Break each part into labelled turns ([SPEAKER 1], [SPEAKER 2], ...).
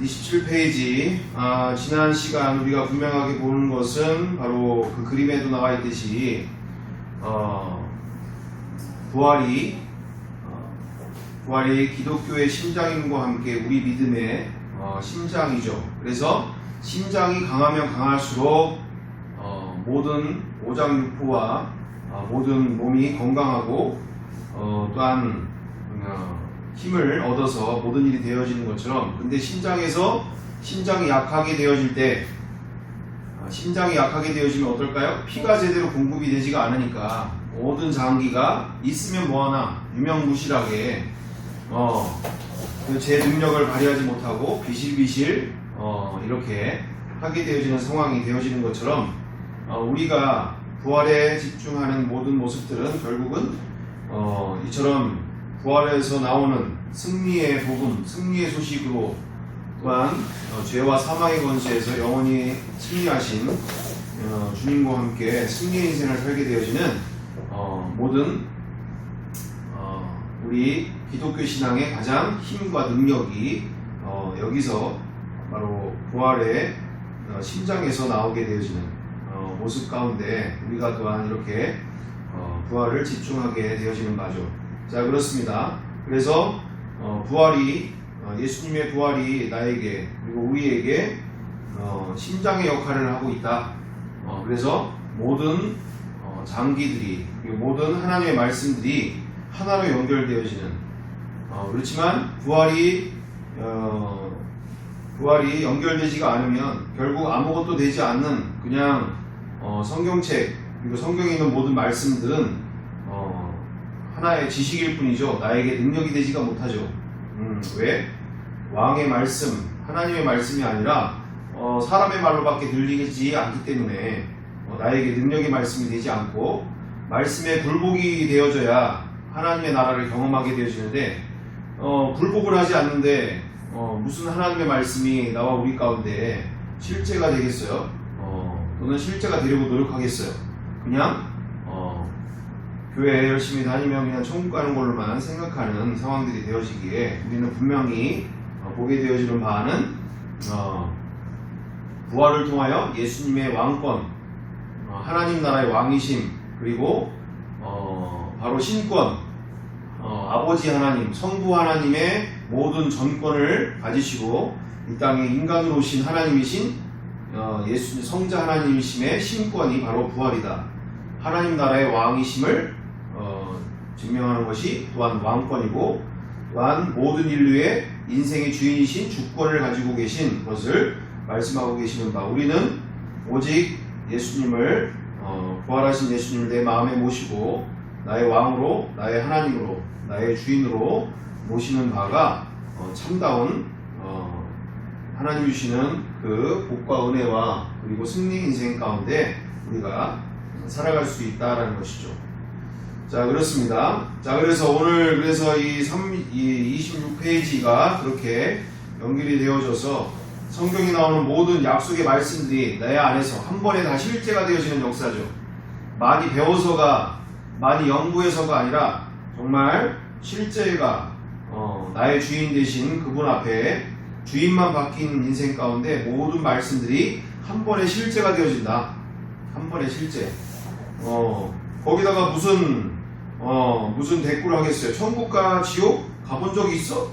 [SPEAKER 1] 27페이지 아, 지난 시간 우리가 분명하게 보는 것은 바로 그 그림에도 나와 있듯이 어, 부활이 어, 부활이 기독교의 심장임과 함께 우리 믿음의 어, 심장이죠. 그래서 심장이 강하면 강할수록 어, 모든 오장육부와 어, 모든 몸이 건강하고 어, 또한 어, 힘을 얻어서 모든 일이 되어지는 것처럼 근데 심장에서 심장이 약하게 되어질 때 아, 심장이 약하게 되어지면 어떨까요? 피가 제대로 공급이 되지가 않으니까 모든 장기가 있으면 뭐하나 유명무실하게 어, 그제 능력을 발휘하지 못하고 비실비실 어, 이렇게 하게 되어지는 상황이 되어지는 것처럼 어, 우리가 부활에 집중하는 모든 모습들은 결국은 어, 이처럼 부활에서 나오는 승리의 복음, 승리의 소식으로 또한 어, 죄와 사망의 권세에서 영원히 승리하신 어, 주님과 함께 승리의 인생을 살게 되어지는 어, 모든 어, 우리 기독교 신앙의 가장 힘과 능력이 어, 여기서 바로 부활의 어, 심장에서 나오게 되어지는 어, 모습 가운데 우리가 또한 이렇게 어, 부활을 집중하게 되어지는 바죠. 자 그렇습니다. 그래서 어, 부활이 어, 예수님의 부활이 나에게 그리고 우리에게 어, 심장의 역할을 하고 있다. 어, 그래서 모든 어, 장기들이 모든 하나님의 말씀들이 하나로 연결되어지는 어, 그렇지만 부활이 어, 부활이 연결되지가 않으면 결국 아무것도 되지 않는 그냥 어, 성경책 그리고 성경에 있는 모든 말씀들은 어, 하나의 지식일 뿐이죠. 나에게 능력이 되지가 못하죠. 음, 왜? 왕의 말씀, 하나님의 말씀이 아니라 어, 사람의 말로밖에 들리지 않기 때문에 어, 나에게 능력의 말씀이 되지 않고 말씀에 굴복이 되어져야 하나님의 나라를 경험하게 되어지는데 어, 굴복을 하지 않는데 어, 무슨 하나님의 말씀이 나와 우리 가운데 실제가 되겠어요? 어, 또는 실제가 되려고 노력하겠어요? 그냥 어, 교회 열심히 다니면 그냥 천국 가는 걸로만 생각하는 상황들이 되어지기에 우리는 분명히 어, 보게 되어지는 바는 어, 부활을 통하여 예수님의 왕권, 어, 하나님 나라의 왕이심, 그리고 어, 바로 신권, 어, 아버지 하나님, 성부 하나님의 모든 전권을 가지시고 이 땅에 인간으로 오신 하나님이신 어, 예수 성자 하나님이심의 신권이 바로 부활이다. 하나님 나라의 왕이심을 어, 증명하는 것이 또한 왕권이고 또한 모든 인류의 인생의 주인이신 주권을 가지고 계신 것을 말씀하고 계시는 바 우리는 오직 예수님을 어, 부활하신 예수님을 내 마음에 모시고 나의 왕으로 나의 하나님으로 나의 주인으로 모시는 바가 어, 참다운 어, 하나님 주시는 그 복과 은혜와 그리고 승리 인생 가운데 우리가 살아갈 수 있다라는 것이죠. 자 그렇습니다. 자 그래서 오늘 그래서 이, 3, 이 26페이지가 그렇게 연결이 되어져서 성경에 나오는 모든 약속의 말씀들이 내 안에서 한 번에 다 실제가 되어지는 역사죠. 많이 배워서가 많이 연구해서가 아니라 정말 실제가 어, 나의 주인 되신 그분 앞에 주인만 바뀐 인생 가운데 모든 말씀들이 한 번에 실제가 되어진다. 한 번에 실제. 어, 거기다가 무슨 어, 무슨 대꾸를 하겠어요. 천국과 지옥 가본 적이 있어?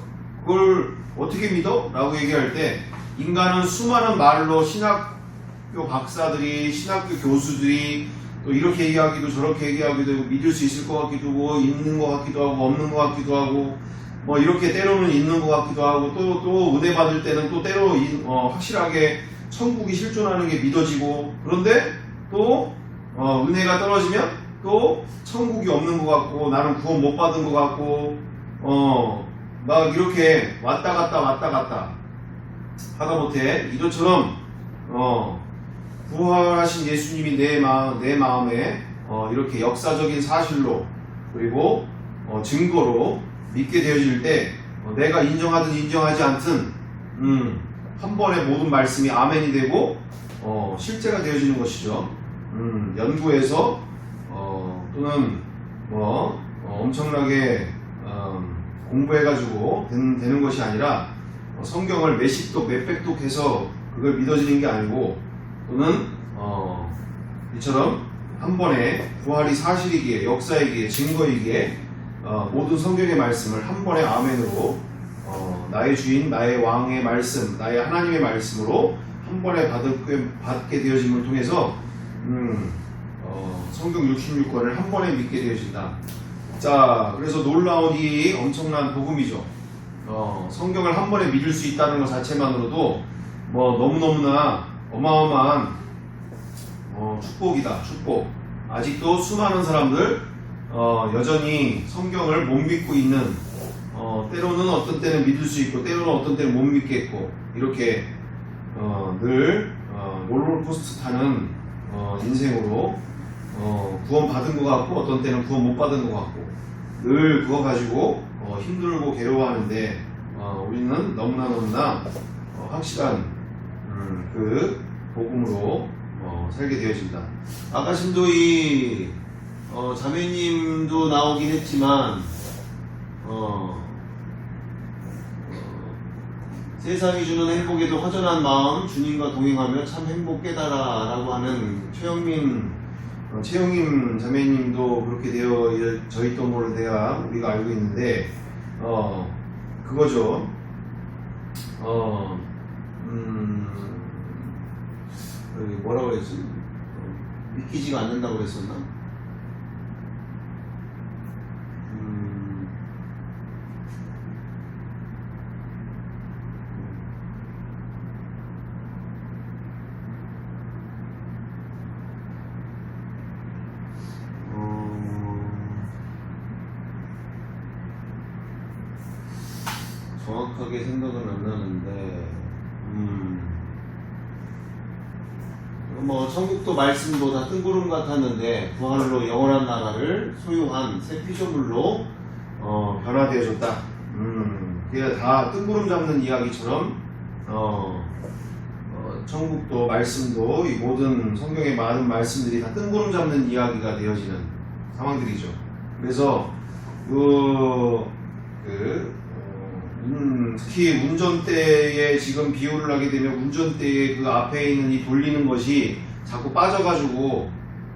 [SPEAKER 1] 그걸 어떻게 믿어? 라고 얘기할 때 인간은 수많은 말로 신학교 박사들이 신학교 교수들이 또 이렇게 얘기하기도 저렇게 얘기하기도 하고 믿을 수 있을 것 같기도 하고 있는 것 같기도 하고 없는 것 같기도 하고 뭐 이렇게 때로는 있는 것 같기도 하고 또 또 은혜 받을 때는 또 때로 이- 어, 확실하게 천국이 실존하는 게 믿어지고 그런데 또 어, 은혜가 떨어지면 또 천국이 없는 것 같고 나는 구원 못 받은 것 같고 어막 이렇게 왔다 갔다 왔다 갔다 하다 못해 이도처럼 어 부활하신 예수님이 내 마음 내 마음에 어, 이렇게 역사적인 사실로 그리고 어, 증거로 믿게 되어질 때 어, 내가 인정하든 인정하지 않든 음, 한 번에 모든 말씀이 아멘이 되고 어, 실제가 되어지는 것이죠. 음, 연구해서 어, 또는 뭐 어, 엄청나게 어, 공부해가지고 되는, 되는 것이 아니라 어, 성경을 몇십 독, 몇백 독 해서 그걸 믿어지는 게 아니고 또는 어, 이처럼 한 번에 부활이 사실이기에 역사이기에 증거이기에 어, 모든 성경의 말씀을 한 번에 아멘으로 어, 나의 주인, 나의 왕의 말씀, 나의 하나님의 말씀으로 한 번에 받게, 받게 되어짐을 통해서 음, 어, 성경 66권을 한 번에 믿게 되어진다. 자, 그래서 놀라운 이 엄청난 복음이죠. 어, 성경을 한 번에 믿을 수 있다는 것 자체만으로도 뭐 너무너무나 어마어마한 어, 축복이다. 축복. 아직도 수많은 사람들 어, 여전히 성경을 못 믿고 있는 어, 때로는 어떤 때는 믿을 수 있고 때로는 어떤 때는 못 믿겠고 이렇게 어, 늘 어, 롤러코스터 타는 어, 인생으로 어, 구원 받은 것 같고 어떤 때는 구원 못 받은 것 같고 늘 그거 가지고 어, 힘들고 괴로워하는데 어, 우리는 너무나 너무나 어, 확실한 음, 그 복음으로 어, 살게 되어진다. 아까 신도이 어, 자매님도 나오긴 했지만 어, 어, 세상이 주는 행복에도 허전한 마음 주님과 동행하며 참 행복 깨달아라고 하는 최영민 어, 최영임 자매님도 그렇게 되어 져 있던 걸로 대야 우리가 알고 있는데 어 그거죠. 어 음, 뭐라고 그랬지? 어, 믿기지가 않는다고 그랬었나? 음, 어, 정확하게 생각은 안 나는데, 음, 뭐 천국도 말씀도 다 뜬구름 같았는데 부활로 영원한 나라를 소유한 새 피조물로 어, 변화되어졌다. 음, 다 뜬구름 잡는 이야기처럼 어, 어, 천국도 말씀도 이 모든 성경의 많은 말씀들이 다 뜬구름 잡는 이야기가 되어지는 상황들이죠. 그래서 그, 그 어, 음, 특히 운전대에 지금 비유를 하게 되면 운전대에 그 앞에 있는 이 돌리는 것이 자꾸 빠져가지고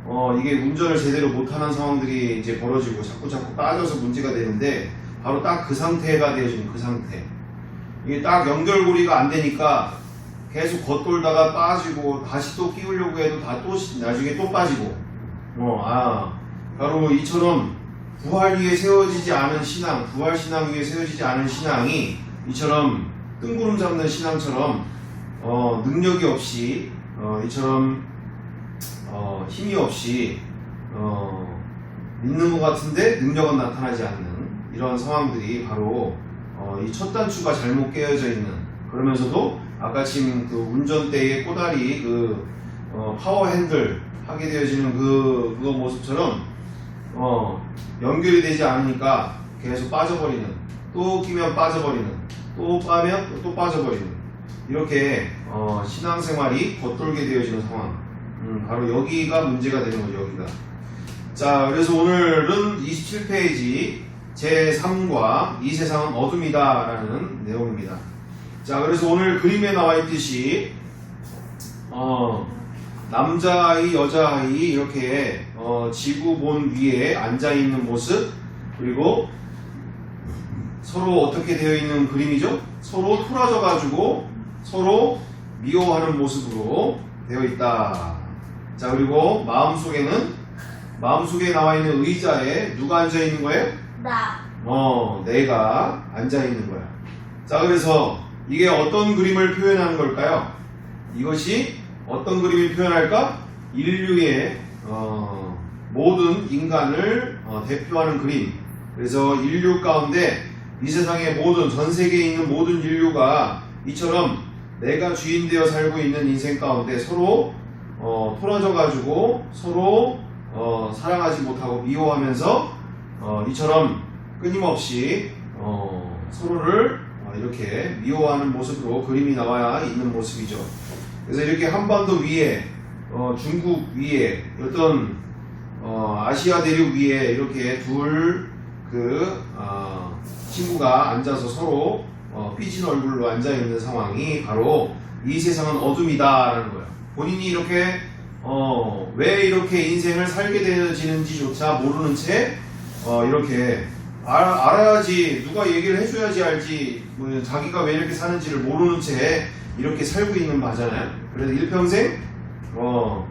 [SPEAKER 1] 어, 이게 운전을 제대로 못하는 상황들이 이제 벌어지고 자꾸 자꾸 빠져서 문제가 되는데 바로 딱 그 상태가 되어지는 그 상태. 이게 딱 연결고리가 안 되니까 계속 겉돌다가 빠지고 다시 또 끼우려고 해도 다 또 나중에 또 빠지고 어, 아 바로 이처럼 부활 위에 세워지지 않은 신앙, 부활 신앙 위에 세워지지 않은 신앙이 이처럼 뜬구름 잡는 신앙처럼 어, 능력이 없이 어, 이처럼 어, 힘이 없이 어, 믿는 것 같은데 능력은 나타나지 않는 이런 상황들이 바로 어, 이 첫 단추가 잘못 깨어져 있는 그러면서도 아까 지금 그 운전대의 꼬다리 그 어, 파워 핸들 하게 되어지는 그 그거 모습처럼 어, 연결이 되지 않으니까 계속 빠져버리는 또 끼면 빠져버리는 또 빠면 또, 또 빠져버리는 이렇게 어, 신앙생활이 겉돌게 되어지는 상황 음, 바로 여기가 문제가 되는 거죠 여기가 자 그래서 오늘은 27페이지 제3과 이 세상은 어둠이다 라는 내용입니다 자 그래서 오늘 그림에 나와 있듯이 어, 남자아이, 여자아이 이렇게 어, 지구본 위에 앉아 있는 모습 그리고 서로 어떻게 되어 있는 그림이죠? 서로 틀어져 가지고 서로 미워하는 모습으로 되어 있다. 자 그리고 마음속에는 마음속에 나와 있는 의자에 누가 앉아 있는 거예요?
[SPEAKER 2] 나.
[SPEAKER 1] 어, 내가 앉아 있는 거야. 자, 그래서 이게 어떤 그림을 표현하는 걸까요? 이것이 어떤 그림을 표현할까? 인류의 어, 모든 인간을 어, 대표하는 그림. 그래서 인류 가운데 이 세상의 모든 전 세계에 있는 모든 인류가 이처럼 내가 주인 되어 살고 있는 인생 가운데 서로 어, 틀어져 가지고 서로 어, 사랑하지 못하고 미워하면서 어, 이처럼 끊임없이 어, 서로를 어, 이렇게 미워하는 모습으로 그림이 나와야 있는 모습이죠. 그래서 이렇게 한반도 위에 어, 중국 위에 어떤 어, 아시아 대륙 위에 이렇게 둘그 친구가 앉아서 서로 어, 어, 삐진 얼굴로 앉아 있는 상황이 바로 이 세상은 어둠이다라는 거예요. 본인이 이렇게 어, 왜 이렇게 인생을 살게 되어지는지조차 모르는 채 어, 이렇게 알, 알아 야지 누가 얘기를 해줘야지 알지 뭐, 자기가 왜 이렇게 사는지를 모르는 채 이렇게 살고 있는 거잖아요. 그래서 일평생 어,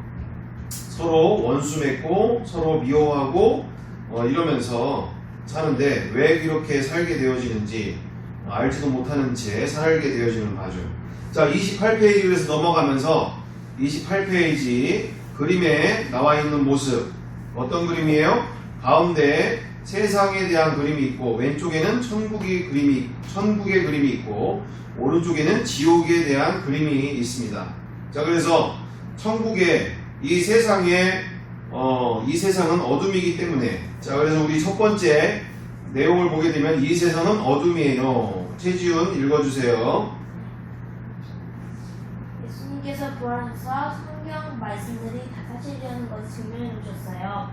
[SPEAKER 1] 서로 원수 맺고 서로 미워하고 어, 이러면서 사는데 왜 이렇게 살게 되어지는지 알지도 못하는 채 살게 되어지는 거죠. 자, 28페이지에서 넘어가면서 28페이지 그림에 나와 있는 모습 어떤 그림이에요? 가운데 세상에 대한 그림이 있고 왼쪽에는 천국의 그림이 천국의 그림이 있고 오른쪽에는 지옥에 대한 그림이 있습니다. 자, 그래서 천국의 이 세상에 어, 이 세상은 어둠이기 때문에 자, 그래서 우리 첫 번째 내용을 보게 되면 이 세상은 어둠이에요. 최지훈 읽어주세요.
[SPEAKER 2] 예수님께서 부활하셔서 성경 말씀들이 다 사실이라는 것을 증명해 주셨어요.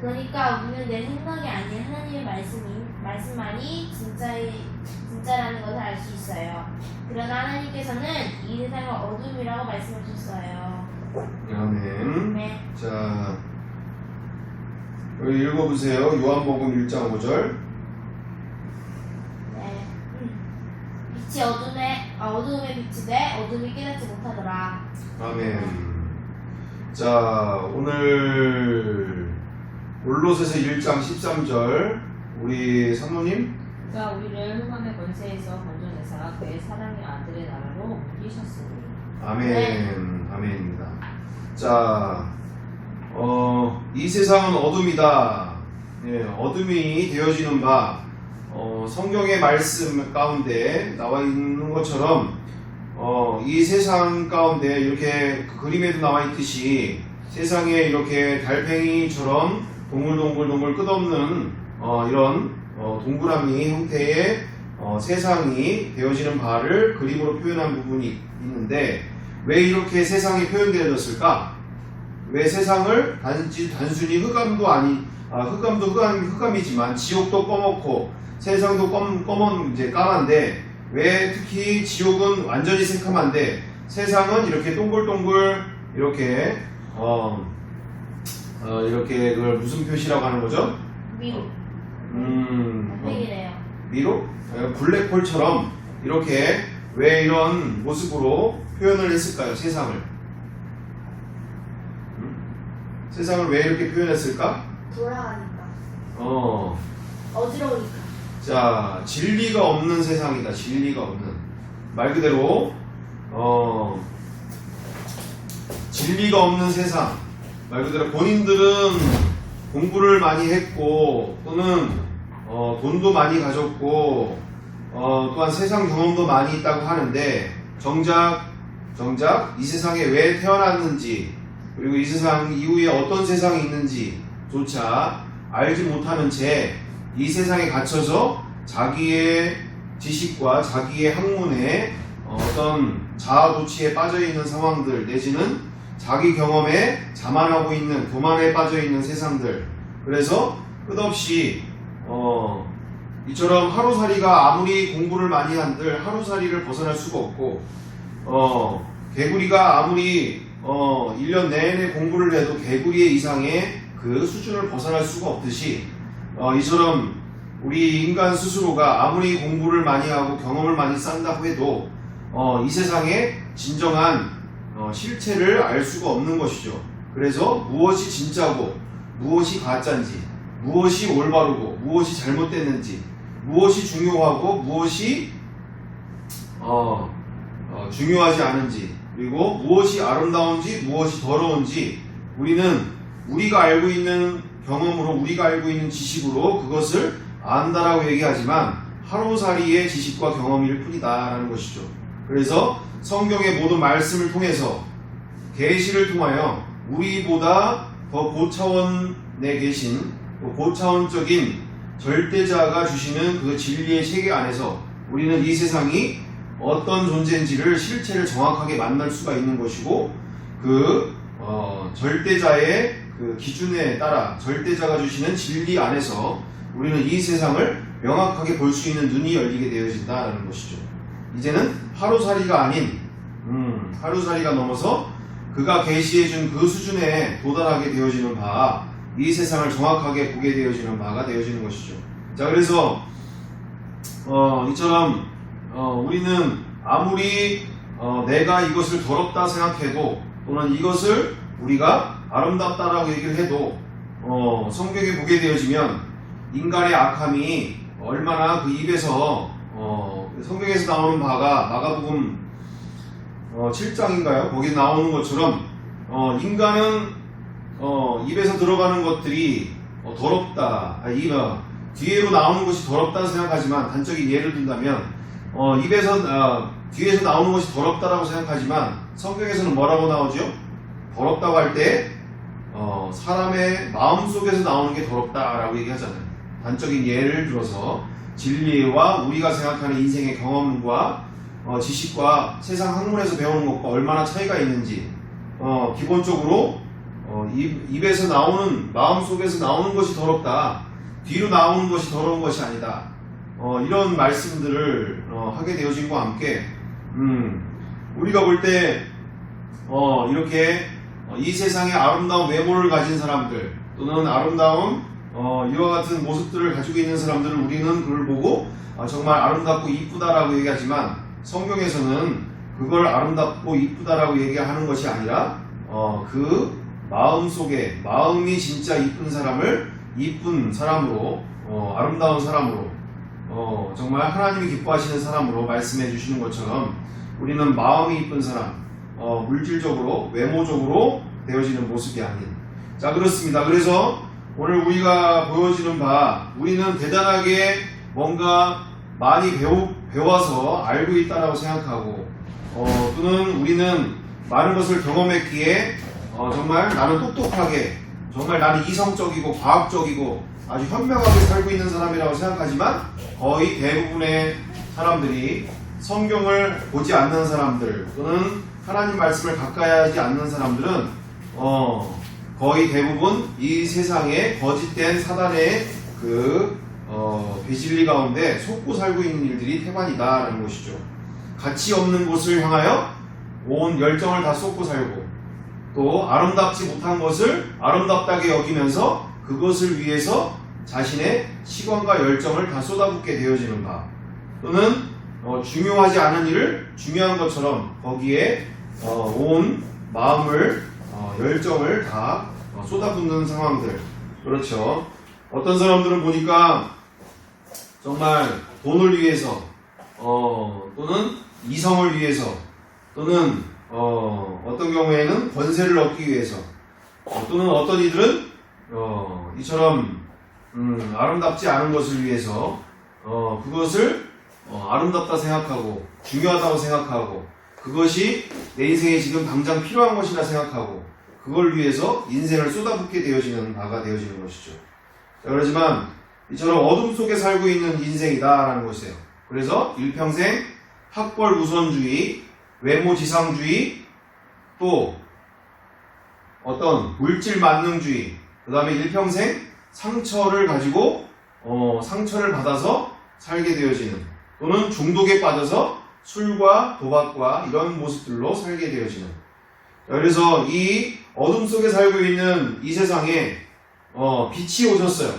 [SPEAKER 2] 그러니까 우리는 내 생각이 아닌 하나님의 말씀이, 말씀만이 진짜의, 진짜라는 것을 알 수 있어요. 그러나 하나님께서는 이 세상을 어둠이라고 말씀하셨어요.
[SPEAKER 1] 아멘.
[SPEAKER 2] 네.
[SPEAKER 1] 자, 여기 읽어보세요. 요한복음 1장 5절.
[SPEAKER 2] 네. 음. 빛이 어둠에, 아, 어둠에 빛이 돼 어둠이 깨닫지 못하더라.
[SPEAKER 1] 아멘. 자, 오늘 올로세서 1장 13절 우리 사모님
[SPEAKER 3] 자 우리를 흑암의 권세에서 건져내사 그의 사랑의 아들의 나라로 옮기셨으니
[SPEAKER 1] 아멘. 아멘입니다. 자, 어, 이 세상은 어둠이다. 예, 어둠이 되어지는 바, 어, 성경의 말씀 가운데 나와 있는 것처럼, 어, 이 세상 가운데 이렇게 그 그림에도 나와 있듯이 세상에 이렇게 달팽이처럼 동글동글동글 끝없는 어, 이런 어, 동그라미 형태의 어, 세상이 되어지는 바를 그림으로 표현한 부분이 있는데 왜 이렇게 세상이 표현되어졌을까? 왜 세상을 단지 단순히 흑암도 아니 아, 흑암도 흑암, 흑암이지만 지옥도 검었고 세상도 검, 검은 이제 까만데 왜 특히 지옥은 완전히 새카만데 세상은 이렇게 동글동글 이렇게 어, 어 이렇게 그걸 무슨 표시라고 하는 거죠?
[SPEAKER 2] 미로.
[SPEAKER 1] 음, 어. 미로 어, 블랙홀처럼 이렇게 왜 이런 모습으로 표현을 했을까요? 세상을 음? 세상을 왜 이렇게 표현했을까?
[SPEAKER 2] 돌아가니까.
[SPEAKER 1] 어,
[SPEAKER 2] 어지러우니까.
[SPEAKER 1] 자 진리가 없는 세상이다. 진리가 없는 말 그대로 어, 진리가 없는 세상 말 그대로 본인들은 공부를 많이 했고 또는 어, 돈도 많이 가졌고 어, 또한 세상 경험도 많이 있다고 하는데 정작 정작 이 세상에 왜 태어났는지 그리고 이 세상 이후에 어떤 세상이 있는지조차 알지 못하는 채 이 세상에 갇혀서 자기의 지식과 자기의 학문에 어, 어떤 자아도취에 빠져 있는 상황들 내지는 자기 경험에 자만하고 있는 교만에 빠져 있는 세상들. 그래서 끝없이 어, 이처럼 하루살이가 아무리 공부를 많이 한들 하루살이를 벗어날 수가 없고 어, 개구리가 아무리 어, 1년 내내 공부를 해도 개구리 이상의 그 수준을 벗어날 수가 없듯이 어, 이처럼 우리 인간 스스로가 아무리 공부를 많이 하고 경험을 많이 쌓는다고 해도 어, 이 세상에 진정한 어, 실체를 알 수가 없는 것이죠. 그래서 무엇이 진짜고 무엇이 가짜인지 무엇이 올바르고 무엇이 잘못됐는지 무엇이 중요하고 무엇이 어, 어, 중요하지 않은지 그리고 무엇이 아름다운지 무엇이 더러운지 우리는 우리가 알고 있는 경험으로 우리가 알고 있는 지식으로 그것을 안다라고 얘기하지만 하루살이의 지식과 경험일 뿐이다라는 것이죠. 그래서 성경의 모든 말씀을 통해서 계시를 통하여 우리보다 더 고차원에 계신 또 고차원적인 절대자가 주시는 그 진리의 세계 안에서 우리는 이 세상이 어떤 존재인지를 실체를 정확하게 만날 수가 있는 것이고 그 어, 절대자의 그 기준에 따라 절대자가 주시는 진리 안에서 우리는 이 세상을 명확하게 볼 수 있는 눈이 열리게 되어진다라는 것이죠. 이제는 하루살이가 아닌 음, 하루살이가 넘어서 그가 계시해준 그 수준에 도달하게 되어지는 바, 이 세상을 정확하게 보게 되어지는 바가 되어지는 것이죠. 자, 그래서 어, 이처럼 어, 우리는 아무리 어, 내가 이것을 더럽다 생각해도 또는 이것을 우리가 아름답다라고 얘기를 해도 어, 성경에 보게 되어지면 인간의 악함이 얼마나 그 입에서 어, 성경에서 나오는 바가 마가복음 어, 7장인가요? 거기 나오는 것처럼 어, 인간은 어, 입에서 들어가는 것들이 어, 더럽다. 아, 이, 어, 뒤에로 나오는 것이 더럽다 생각하지만 단적인 예를 든다면 어, 입에서 아, 뒤에서 나오는 것이 더럽다라고 생각하지만 성경에서는 뭐라고 나오죠? 더럽다고 할 때 어, 사람의 마음 속에서 나오는 게 더럽다라고 얘기하잖아요. 단적인 예를 들어서 진리와 우리가 생각하는 인생의 경험과 어, 지식과 세상 학문에서 배우는 것과 얼마나 차이가 있는지 어, 기본적으로 어, 입, 입에서 나오는 마음 속에서 나오는 것이 더럽다. 뒤로 나오는 것이 더러운 것이 아니다. 어, 이런 말씀들을 어, 하게 되어진 것과 함께 음, 우리가 볼때 어, 이렇게 어, 이 세상에 아름다운 외모를 가진 사람들 또는 아름다운 어, 이와 같은 모습들을 가지고 있는 사람들을 우리는 그걸 보고 아, 정말 아름답고 이쁘다라고 얘기하지만 성경에서는 그걸 아름답고 이쁘다라고 얘기하는 것이 아니라 어, 그 마음 속에 마음이 진짜 이쁜 사람을 이쁜 사람으로 어, 아름다운 사람으로 어, 정말 하나님이 기뻐하시는 사람으로 말씀해 주시는 것처럼 우리는 마음이 이쁜 사람 어, 물질적으로 외모적으로 되어지는 모습이 아닌. 자 그렇습니다. 그래서 오늘 우리가 보여지는 바 우리는 대단하게 뭔가 많이 배우, 배워서 알고 있다라고 생각하고 어, 또는 우리는 많은 것을 경험했기에 어, 정말 나는 똑똑하게 정말 나는 이성적이고 과학적이고 아주 현명하게 살고 있는 사람이라고 생각하지만 거의 대부분의 사람들이 성경을 보지 않는 사람들 또는 하나님 말씀을 가까이 하지 않는 사람들은 어, 거의 대부분 이 세상에 거짓된 사단의 그 어, 배진리 가운데 속고 살고 있는 일들이 태반이다라는 것이죠. 가치 없는 곳을 향하여 온 열정을 다 쏟고 살고 또 아름답지 못한 것을 아름답다게 여기면서 그것을 위해서 자신의 시간과 열정을 다 쏟아붓게 되어지는 바 또는 어, 중요하지 않은 일을 중요한 것처럼 거기에 어, 온 마음을 어, 열정을 다 어, 쏟아붓는 상황들. 그렇죠. 어떤 사람들은 보니까 정말 돈을 위해서 어, 또는 이성을 위해서 또는 어, 어떤 경우에는 권세를 얻기 위해서 어, 또는 어떤 이들은 어, 이처럼 음, 아름답지 않은 것을 위해서 어, 그것을 어, 아름답다 생각하고 중요하다고 생각하고 그것이 내 인생에 지금 당장 필요한 것이라 생각하고 그걸 위해서 인생을 쏟아붓게 되어지는 바가 되어지는 것이죠. 자, 그렇지만 이처럼 어둠 속에 살고 있는 인생이다라는 것이에요. 그래서 일평생 학벌 우선주의, 외모 지상주의, 또 어떤 물질 만능주의, 그 다음에 일평생 상처를 가지고 어, 상처를 받아서 살게 되어지는 또는 중독에 빠져서 술과 도박과 이런 모습들로 살게 되어지는 자, 그래서 이 어둠 속에 살고 있는 이 세상에 어, 빛이 오셨어요.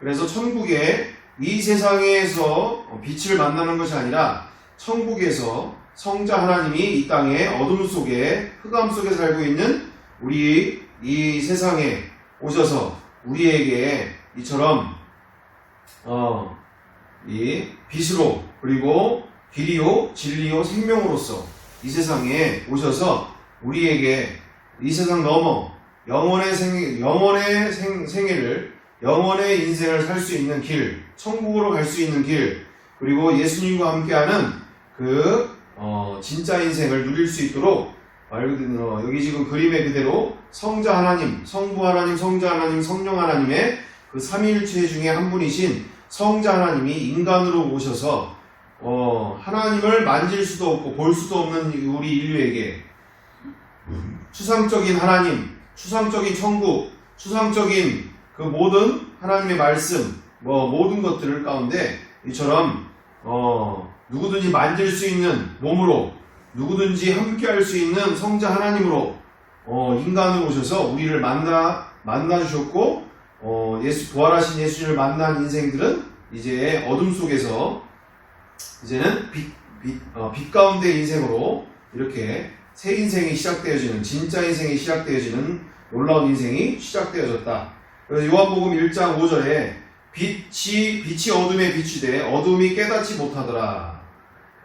[SPEAKER 1] 그래서 천국에 이 세상에서 빛을 만나는 것이 아니라 천국에서 성자 하나님이 이 땅에 어둠 속에 흑암 속에 살고 있는 우리 이 세상에 오셔서 우리에게 이처럼 어, 이 빛으로 그리고 길이요 진리요 생명으로서 이 세상에 오셔서 우리에게 이 세상 넘어 영원의 생 영원의 생, 생애를 영원의 인생을 살 수 있는 길, 천국으로 갈 수 있는 길, 그리고 예수님과 함께하는 그 어, 진짜 인생을 누릴 수 있도록 말 그대로 여기 지금 그림의 그대로 성자 하나님, 성부 하나님, 성자 하나님, 성령 하나님의 그 삼위일체 중에 한 분이신 성자 하나님이 인간으로 오셔서 어, 하나님을 만질 수도 없고 볼 수도 없는 우리 인류에게 추상적인 하나님, 추상적인 천국, 추상적인 그 모든 하나님의 말씀, 뭐 모든 것들을 가운데 이처럼 어, 누구든지 만질 수 있는 몸으로 누구든지 함께할 수 있는 성자 하나님으로 어, 인간으로 오셔서 우리를 만나 만나 주셨고 어, 예수 부활하신 예수님을 만난 인생들은 이제 어둠 속에서 이제는 빛, 빛, 어, 빛 가운데 인생으로 이렇게 새 인생이 시작되어지는 진짜 인생이 시작되어지는 놀라운 인생이 시작되어졌다. 그래서 요한복음 1장 5절에 빛이 빛이 어둠에 비추되 어둠이 깨닫지 못하더라.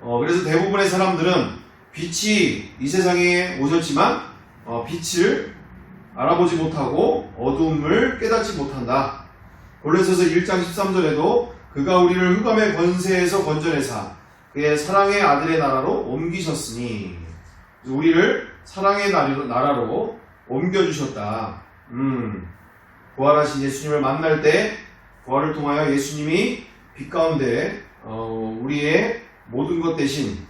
[SPEAKER 1] 어, 그래서 대부분의 사람들은 빛이 이 세상에 오셨지만 어, 빛을 알아보지 못하고 어둠을 깨닫지 못한다. 골로새서 1장 13절에도 그가 우리를 흑암의 권세에서 건져내사 그의 사랑의 아들의 나라로 옮기셨으니 우리를 사랑의 나라로, 옮겨주셨다. 음, 부활하신 예수님을 만날 때 부활을 통하여 예수님이 빛 가운데 어, 우리의 모든 것 대신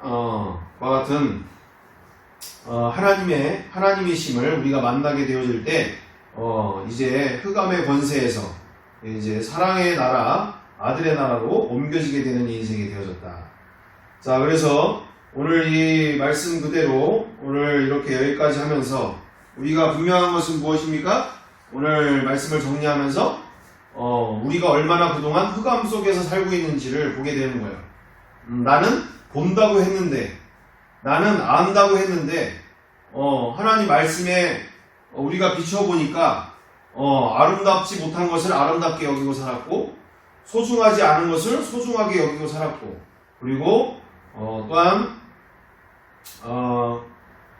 [SPEAKER 1] 어, 과 같은 어, 하나님의 하나님이심을 우리가 만나게 되어질 때 어, 이제 흑암의 권세에서 이제 사랑의 나라 아들의 나라로 옮겨지게 되는 인생이 되어졌다. 자 그래서 오늘 이 말씀 그대로 오늘 이렇게 여기까지 하면서 우리가 분명한 것은 무엇입니까? 오늘 말씀을 정리하면서 어, 우리가 얼마나 그동안 흑암 속에서 살고 있는지를 보게 되는 거예요. 음, 나는 본다고 했는데, 나는 안다고 했는데, 어, 하나님 말씀에 어, 우리가 비춰보니까, 어, 아름답지 못한 것을 아름답게 여기고 살았고, 소중하지 않은 것을 소중하게 여기고 살았고, 그리고, 어, 또한, 어,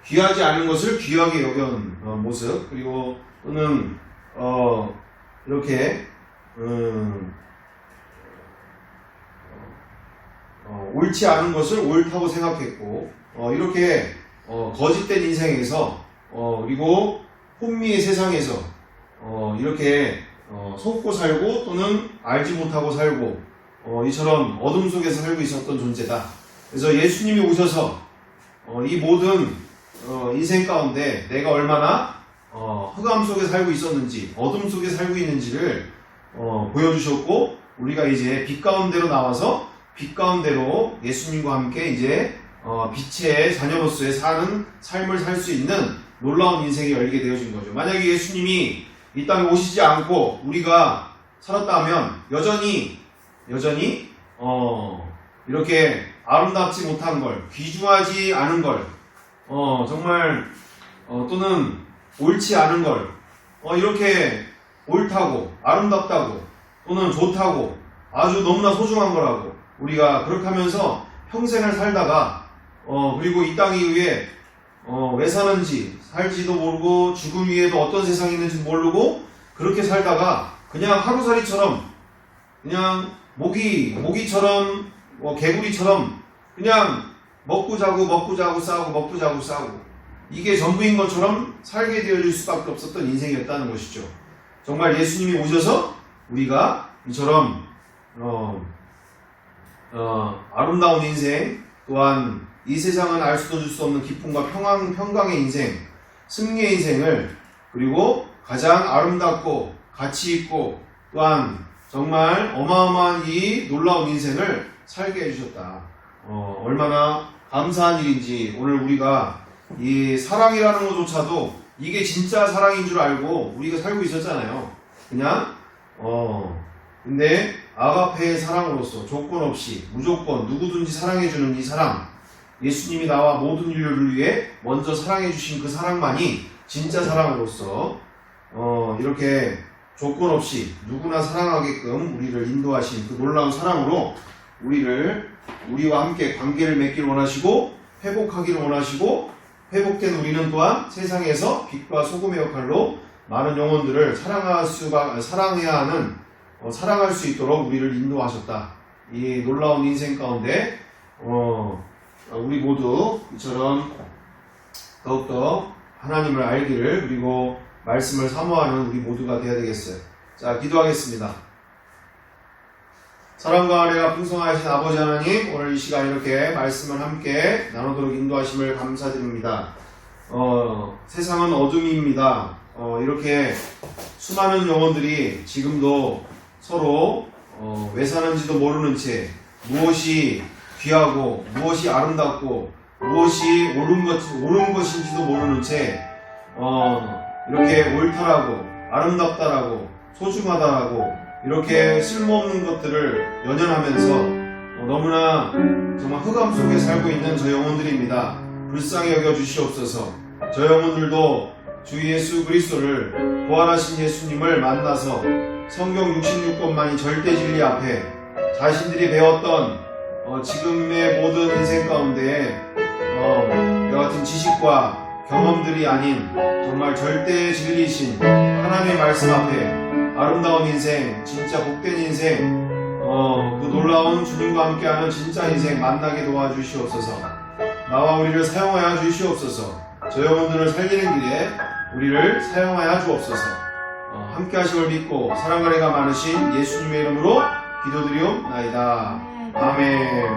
[SPEAKER 1] 귀하지 않은 것을 귀하게 여긴 어, 모습, 그리고 또는, 어, 이렇게, 음, 어, 옳지 않은 것을 옳다고 생각했고 어, 이렇게 어, 거짓된 인생에서 어, 그리고 혼미의 세상에서 어, 이렇게 어, 속고 살고 또는 알지 못하고 살고 어, 이처럼 어둠 속에서 살고 있었던 존재다. 그래서 예수님이 오셔서 어, 이 모든 어, 인생 가운데 내가 얼마나 어, 흑암 속에 살고 있었는지 어둠 속에 살고 있는지를 어, 보여주셨고 우리가 이제 빛 가운데로 나와서 빛 가운데로 예수님과 함께 이제 어, 빛의 자녀로서의 사는 삶을 살 수 있는 놀라운 인생이 열리게 되어진 거죠. 만약에 예수님이 이 땅에 오시지 않고 우리가 살았다면 여전히 여전히 어, 이렇게 아름답지 못한 걸 귀중하지 않은 걸 어, 정말 어, 또는 옳지 않은 걸 어, 이렇게 옳다고 아름답다고 또는 좋다고 아주 너무나 소중한 거라고 우리가 그렇게 하면서 평생을 살다가 어 그리고 이땅 이후에 어 왜 사는지 살지도 모르고 죽음 위에도 어떤 세상이 있는지 모르고 그렇게 살다가 그냥 하루살이처럼 그냥 모기 모기처럼 뭐 개구리처럼 그냥 먹고 자고 먹고 자고 싸고 먹고 자고 싸고 이게 전부인 것처럼 살게 되어질 수밖에 없었던 인생이었다는 것이죠. 정말 예수님이 오셔서 우리가 이처럼 어, 어, 아름다운 인생 또한 이 세상은 알 수도 줄 수 없는 기쁨과 평강, 평강의 인생 승리의 인생을 그리고 가장 아름답고 가치 있고 또한 정말 어마어마한 이 놀라운 인생을 살게 해주셨다. 어, 얼마나 감사한 일인지 오늘 우리가 이 사랑이라는 것조차도 이게 진짜 사랑인 줄 알고 우리가 살고 있었잖아요. 그냥 어 근데 아가페의 사랑으로서 조건 없이 무조건 누구든지 사랑해주는 이 사랑 예수님이 나와 모든 인류를 위해 먼저 사랑해 주신 그 사랑만이 진짜 사랑으로서 어 이렇게 조건 없이 누구나 사랑하게끔 우리를 인도하신 그 놀라운 사랑으로 우리를 우리와 함께 관계를 맺길 원하시고 회복하기를 원하시고 회복된 우리는 또한 세상에서 빛과 소금의 역할로 많은 영혼들을 사랑할 수가 사랑해야 하는 어, 사랑할 수 있도록 우리를 인도하셨다. 이 놀라운 인생 가운데 어, 우리 모두 이처럼 더욱더 하나님을 알기를 그리고 말씀을 사모하는 우리 모두가 되어야 되겠어요. 자, 기도하겠습니다. 사랑과 은혜가 풍성하신 아버지 하나님, 오늘 이 시간 이렇게 말씀을 함께 나누도록 인도하심을 감사드립니다. 어, 세상은 어둠입니다. 어, 이렇게 수많은 영혼들이 지금도 서로 어, 왜 사는지도 모르는 채 무엇이 귀하고 무엇이 아름답고 무엇이 옳은 것 옳은 것인지도 모르는 채 어, 이렇게 옳다라고 아름답다라고 소중하다라고 이렇게 쓸모없는 것들을 연연하면서 어, 너무나 정말 흑암 속에 살고 있는 저 영혼들입니다. 불쌍히 여겨 주시옵소서. 저 영혼들도 주 예수 그리스도를 부활하신 예수님을 만나서 성경 66권만이 절대 진리 앞에 자신들이 배웠던 어, 지금의 모든 인생 가운데 어, 같은 지식과 경험들이 아닌 정말 절대 진리이신 하나님의 말씀 앞에 아름다운 인생, 진짜 복된 인생, 어, 그 놀라운 주님과 함께하는 진짜 인생 만나게 도와주시옵소서. 나와 우리를 사용하여 주시옵소서. 저 영혼들을 살리는 길에 우리를 사용하여 주옵소서. 어, 함께 하심을 믿고 사랑과 애가 많으신 예수님의 이름으로 기도드리옵나이다. 아멘.